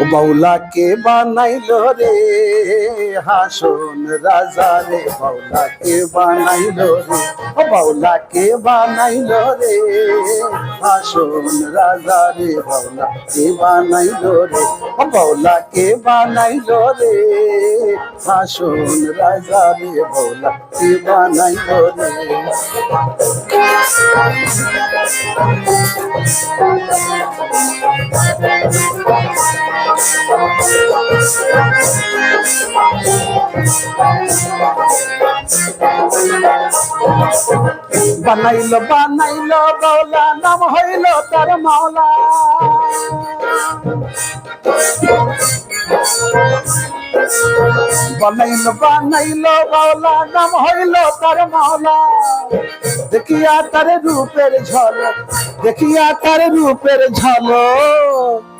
ও বাউলাকে বানাইল রে, হাসন রাজা রে, বাউলাকে বানাইল রে, ও বাউলাকে বানাইল রে, হাসন রাজা রে, বাউলাকে বানাইল রে, ও বাউলাকে বানাইল রে, হাসন রাজা রে, বাউলাকে বানাইল রে। বানাইল বানাইল, বাউলা, নাম হইল তার মাওলা। বানাইল বানাইল, বাউলা, নাম হইল তার মাওলা। দেখিয়া তার রূপের ঝলক, দেখিয়া তার রূপের ঝলক।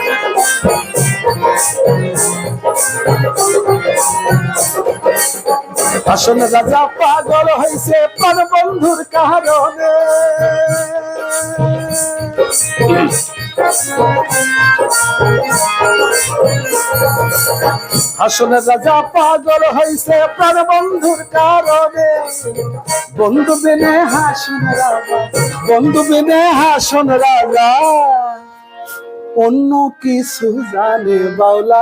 আসন রাজা পাগল হয়েছে প্রাণ বন্ধুর কারণে। আসন রাজা পাগল হয়েছে প্রাণ বন্ধুর কারণে। বন্ধু বিনে হাসন রাজা, বন্ধু বিনে হাসন রাজা। অন্য কিছু জানে বাউলা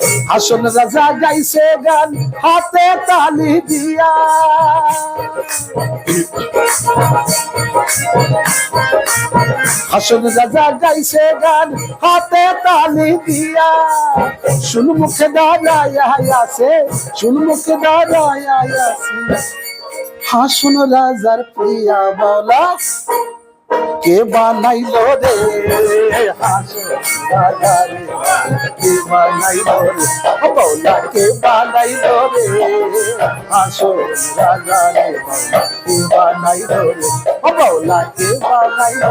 হাসন রাজা গাইছে গান, হাতে তালি দিয়া। হাসন রাজা গাইছে গান, হাতে তালি দিয়া। শুন মুখে দাঁড়ায় আছে শুন মুখে দাঁড়ায় আছে হাসন রাজার প্রিয়া বলা, কে বানাইল রে? হাসন রাজা রে কে বানাইল রে ও বৌলা কে বানাইল রে হাসন রাজা রে বৌলা কে বানাইল রে ও কে বানাইল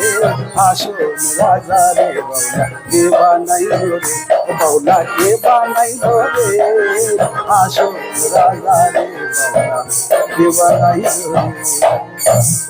রে হাসন রাজা রে বৌলা কে বানাইল রে ও কে বানাইল রে হাসন রাজা রে বৌলা কে বানাইল রে